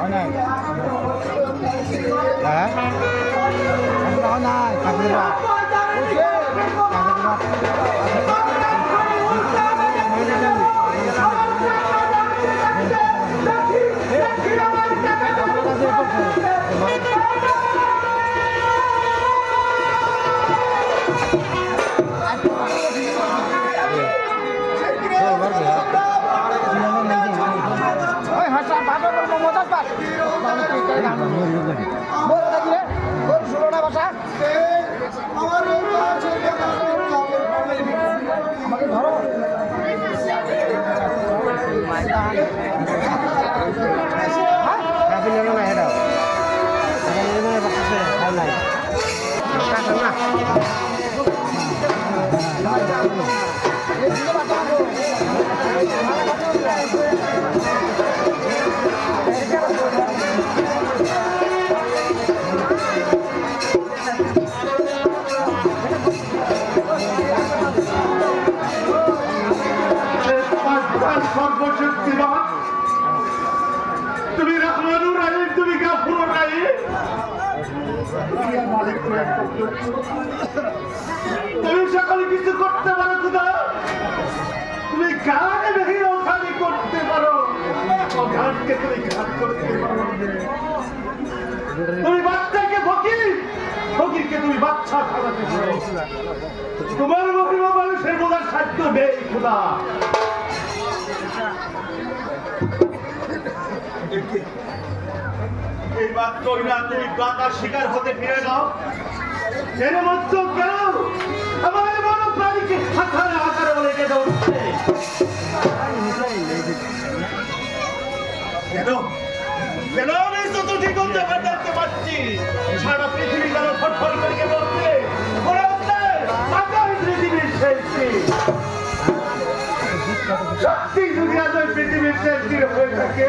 অনেক হ্যাঁ? কাপি নেলো না হেডাও এখানে নেলো না বাচ্চা খাই নাই কাকা না পাকিস্তান তুমি রহমানুর রাহিম, তুমি গাফুর রাহিম। তুমি সকল কিছু করতে পারো, খুদা। তুমি গান ভেঙে ওখানে করতে পারো। গানকে তুমি গান করতে পারো। তুমি বাচ্চাকে ফকির, ফকিরকে তুমি বাচ্চা খাওয়াতে পারো। তোমার মহিমা মানুষের বোঝার সাধ্য নেই, খুদা। এই মাত্র না তুমি গাতার শিকার হতে ফিরে যাও কেন? আমি চতুর্থী পাচ্ছি? সারা পৃথিবী ফটফট করে বলছে আগামী পৃথিবীর শেষ দিন। সত্যি যদি পৃথিবীর শেষ দিন হয়ে থাকে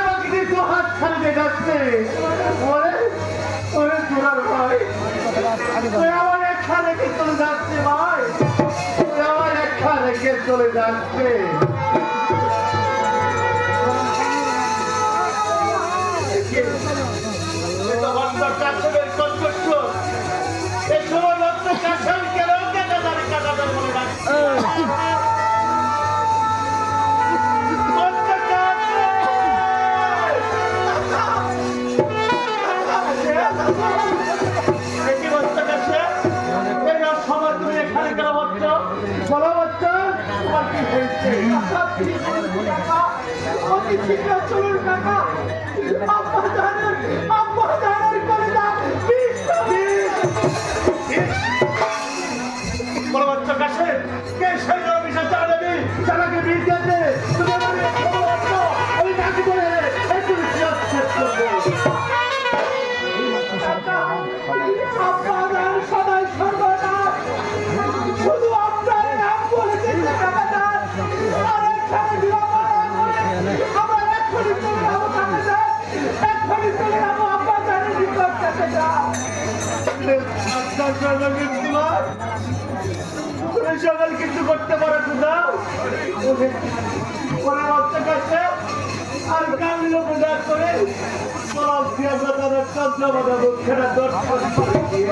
তো হাত ছাড়িয়ে যাচ্ছে, ওরে ওরে জোড়ার ভাই। তুই আমার একটা রেখে চলে যাচ্ছে ভাই। তুই আমার একটা রেখে চলে যাচ্ছে। চলুন কাকা পরে বাচ্চা কাছে আর কামিল পূজা করে সব দিয়া তাদের চন্দ্র বাধা দুঃখেরা দর্শন করে দিয়ে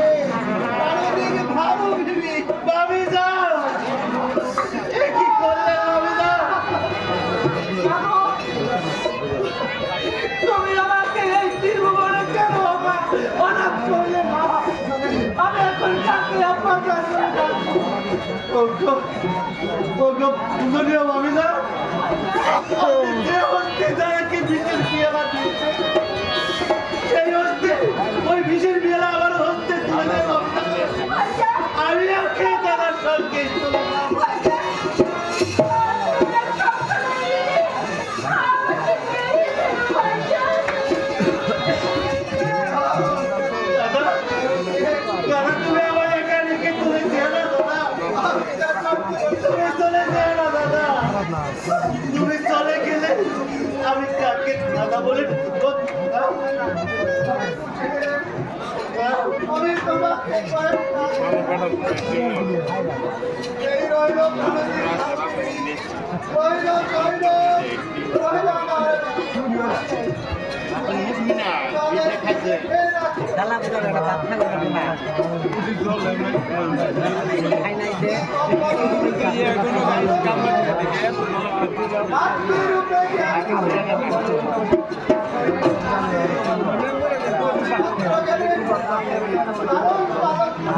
আমি না কথা বলে। খেলা বুঝার একটা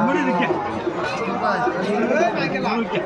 물을 이렇게 물을 이렇게